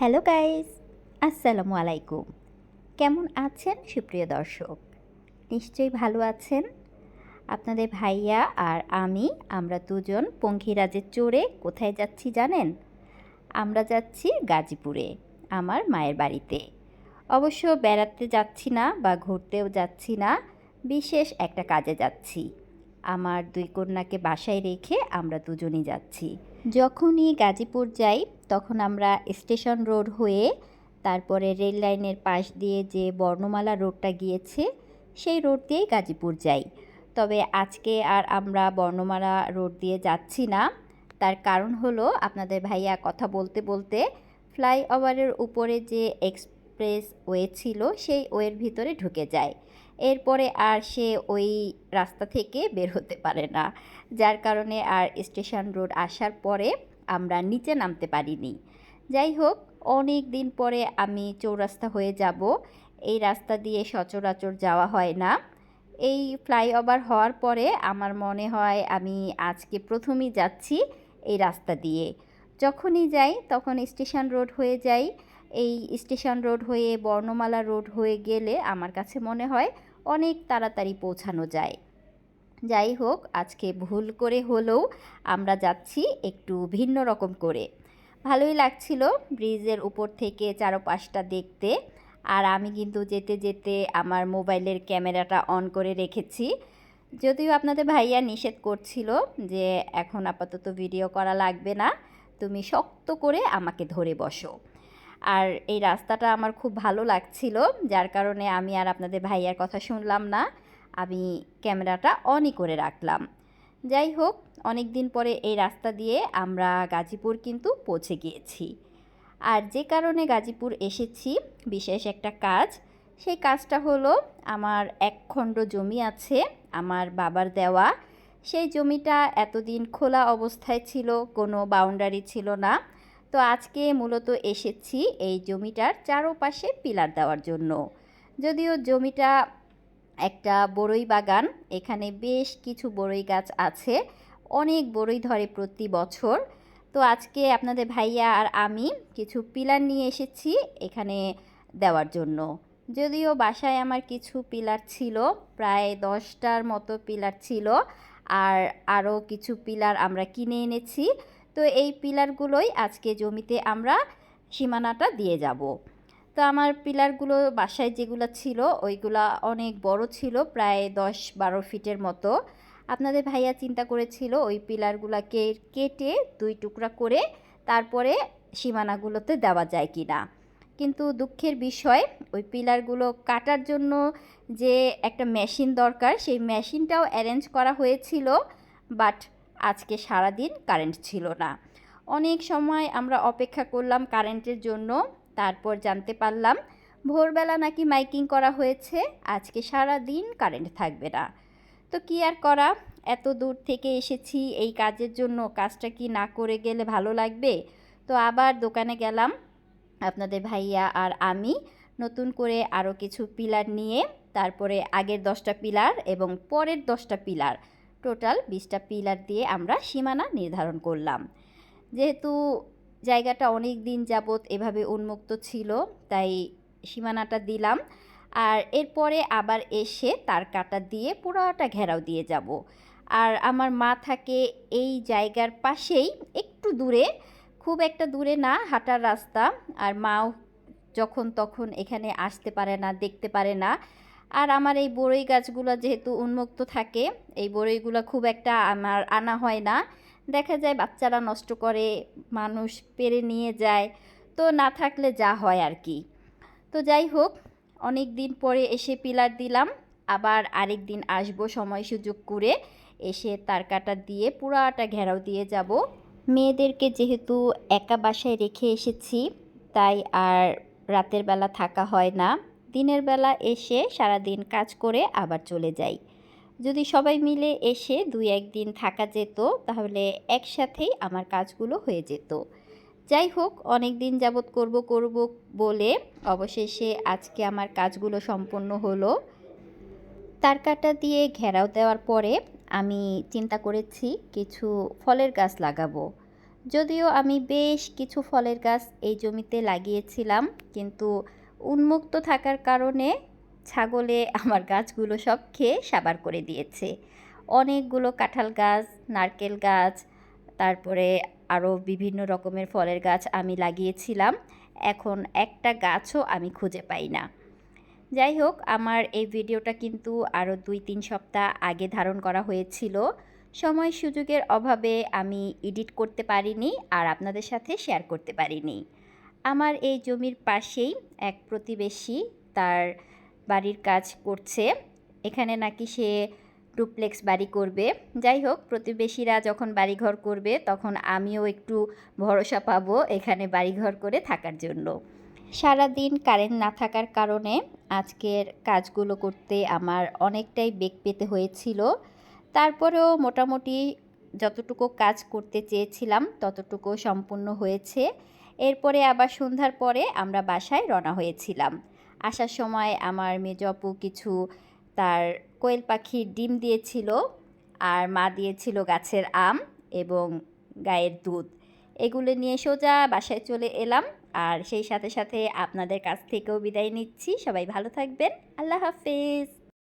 Hello guys, আসসালামু আলাইকুম। কেমন আছেন সুপ্রিয় দর্শক? নিশ্চয়ই ভালো আছেন? আপনাদের ভাইয়া আর আমি, আমরা দুজন পঙ্খিরাজের চড়ে কোথায় যাচ্ছি জানেন? আমরা যাচ্ছি গাজীপুরে, আমার মায়ের বাড়িতে। অবশ্য বেড়াতে যাচ্ছি না বা ঘুরতেও যাচ্ছি না, বিশেষ একটা কাজে যাচ্ছি। আমার দুই কন্যাকে বাসায় রেখে আমরা দুজনই যাচ্ছি। যখনই গাজীপুর যাই তখন আমরা স্টেশন রোড হয়ে তারপরে রেল লাইনের পাশ দিয়ে যে বর্ণমালা রোডটা গিয়েছে, সেই রোড দিয়েই গাজীপুর যাই। তবে আজকে আর আমরা বর্ণমালা রোড দিয়ে যাচ্ছি না। তার কারণ হলো, আপনাদের ভাইয়া কথা বলতে বলতে ফ্লাইওভারের উপরে যে এক্সপ্রেস ওয়ে ছিল, সেই ওয়ের ভিতরে ঢুকে যায়। এরপরে আর সে ওই রাস্তা থেকে বের হতে পারে না। যার কারণে আর স্টেশন রোড আসার পরে আমরা নিচে নামতে পারিনি। যাই হোক, অনেক দিন পরে আমি চৌরাস্তা হয়ে যাব। এই রাস্তা দিয়ে সচরাচর যাওয়া হয় না। এই ফ্লাইওভার হওয়ার পরে আমার মনে হয় আমি আজকে প্রথমেই যাচ্ছি এই রাস্তা দিয়ে। যখনই যাই, তখন স্টেশন রোড হয়ে যাই। এই স্টেশন রোড হয়ে বর্ণমালা রোড হয়ে গেলে আমার কাছে মনে হয় অনেক তাড়াতাড়ি পৌঁছানো যায়। যাই হোক, আজকে ভুল করে হলেও আমরা যাচ্ছি একটু ভিন্ন রকম করে। ভালোই লাগছিল ব্রিজের উপর থেকে চারপাশটা দেখতে। আর আমি কিন্তু যেতে যেতে আমার মোবাইলের ক্যামেরাটা অন করে রেখেছি। যদিও আপনাদের ভাইয়া নিষেধ করছিল যে এখন আপাতত ভিডিও করা লাগবে না, তুমি শক্ত করে আমাকে ধরে বসো। আর এই রাস্তাটা আমার খুব ভালো লাগছিল, যার কারণে আমি আর আপনাদের ভাইয়ার কথা শুনলাম না। আমি ক্যামেরাটা অনই করে রাখলাম। যাই হোক অনেক দিন পরে এই রাস্তা দিয়ে আমরা গাজীপুর কিন্তু পৌঁছে গিয়েছি। আর যে কারণে গাজীপুর এসেছি, বিশেষ একটা কাজ, সেই কাজটা হলো আমার এক খণ্ড জমি আছে, আমার বাবার দেওয়া। সেই জমিটা এতদিন খোলা অবস্থায় ছিল, কোনো বাউন্ডারি ছিল না। তো আজকে মূলত এসেছি এই জমিটার চারোপাশে পিলার দেওয়ার জন্য। যদিও জমিটা একটা বড়ই বাগান, এখানে বেশ কিছু বড়ই গাছ আছে, অনেক বড়ই ধরে প্রতি বছর। তো আজকে আপনাদের ভাইয়া আর আমি কিছু পিলার নিয়ে এসেছি এখানে দেওয়ার জন্য। যদিও বাসায় আমার কিছু পিলার ছিল, প্রায় দশটার মতো পিলার ছিল, আর আরও কিছু পিলার আমরা কিনে এনেছি। তো এই পিলারগুলোই আজকে জমিতে আমরা সীমানাটা দিয়ে যাব। তো আমার পিলারগুলো বাসায় যেগুলো ছিল, ওইগুলা অনেক বড় ছিল, প্রায় দশ বারো ফিটের মতো। আপনাদের ভাইয়া চিন্তা করেছিল ওই পিলারগুলোকে কেটে দুই টুকরা করে তারপরে সীমানাগুলোতে দেওয়া যায় কি না কিন্তু দুঃখের বিষয়, ওই পিলারগুলো কাটার জন্য যে একটা মেশিন দরকার, সেই মেশিনটাও অ্যারেঞ্জ করা হয়েছিল, বাট আজকে সারা দিন কারেন্ট ছিল না। অনেক সময় আমরা অপেক্ষা করলাম কারেন্টের জন্য তারপর জানতে পারলাম, ভোরবেলা নাকি মাইকিং করা হয়েছে, আজকে সারা দিন কারেন্ট থাকবে না। তো কি আর করা? এত দূর থেকে এসেছি, এই কাজের জন্য কাজটা কি না করে গেলে ভালো লাগবে? তো আবার দোকানে গেলাম, আপনাদের ভাইয়া আর আমি, নতুন করে আরও কিছু পিলার নিয়ে, তারপরে আগের দশটা পিলার এবং পরের দশটা পিলার, টোটাল বিশটা পিলার দিয়ে আমরা সীমানা নির্ধারণ করলাম। যেহেতু জায়গাটা অনেক দিন যাবৎ এভাবে উন্মুক্ত ছিল, তাই সীমানাটা দিলাম। আর এরপরে আবার এসে তার কাটা দিয়ে পুরোটা ঘেরাও দিয়ে যাব। আর আমার মা থাকে এই জায়গার পাশেই, একটু দূরে, খুব একটা দূরে না, হাঁটার রাস্তা। আর মাও যখন তখন এখানে আসতে পারে না, দেখতে পারে না। আর আমার এই বড়ই গাছগুলো যেহেতু উন্মুক্ত থাকে, এই বড়ইগুলো খুব একটা আমার আনা হয় না। দেখা যায় বাচ্চারা নষ্ট করে, মানুষ পেরে নিয়ে যায়, তো না থাকলে যা হয় আর কি। তো যাই হোক, অনেক দিন পরে এসে পিলার দিলাম, আবার আরেক দিন আসব সময় সুযোগ করে, এসে তার কাটা দিয়ে পুরাটা ঘেরাও দিয়ে যাব। মেয়েদেরকে যেহেতু একা বাসায় রেখে এসেছি, তাই আর রাতের বেলা থাকা হয় না। দিনের বেলা এসে সারাদিন কাজ করে আবার চলে যাই। যদি সবাই মিলে এসে দুই একদিন থাকা যেত, তাহলে একসাথেই আমার কাজগুলো হয়ে যেত। যাই হোক, অনেক দিন যাবৎ করব করব বলে অবশেষে আজকে আমার কাজগুলো সম্পন্ন হলো। তার কাটা দিয়ে ঘেরাও দেওয়ার পরে আমি চিন্তা করেছি কিছু ফলের গাছ লাগাবো। যদিও আমি বেশ কিছু ফলের গাছ এই জমিতে লাগিয়েছিলাম, কিন্তু উন্মুক্ত থাকার কারণে ছাগলে আমার গাছগুলো সব খেয়ে সাবার করে দিয়েছে। অনেকগুলো কাঁঠাল গাছ, নারকেল গাছ, তারপরে আরও বিভিন্ন রকমের ফলের গাছ আমি লাগিয়েছিলাম। এখন একটা গাছও আমি খুঁজে পাই না। যাই হোক, আমার এই ভিডিওটা কিন্তু আরও দুই তিন সপ্তাহ আগে ধারণ করা হয়েছিল। সময় সুযোগের অভাবে আমি এডিট করতে পারিনি আর আপনাদের সাথে শেয়ার করতে পারিনি। আমার এই জমির পাশেই এক প্রতিবেশী, তার বাড়ির কাজ করছে। এখানে নাকি সে ডুপ্লেক্স বাড়ি করবে। যাই হোক, প্রতিবেশীরা যখন বাড়িঘর করবে, তখন আমিও একটু ভরসা পাবো এখানে বাড়িঘর করে থাকার জন্য। সারাদিন কারেন্ট না থাকার কারণে আজকের কাজগুলো করতে আমার অনেকটাই বেগ পেতে হয়েছিল। তারপরেও মোটামুটি যতটুকু কাজ করতে চেয়েছিলাম, ততটুকু সম্পূর্ণ হয়েছে। এরপরে আবার সন্ধ্যার পরে আমরা বাসায় রওনা হয়েছিলাম। আসার সময় আমার মেজ আপু কিছু তার কোয়েল পাখির ডিম দিয়েছিল আর মা দিয়েছিল গাছের আম এবং গায়ের দুধ। এগুলো নিয়ে সোজা বাসায় চলে এলাম আর সেই সাথে সাথে আপনাদের কাছ থেকেও বিদায় নিচ্ছি। সবাই ভালো থাকবেন। আল্লাহ হাফেজ।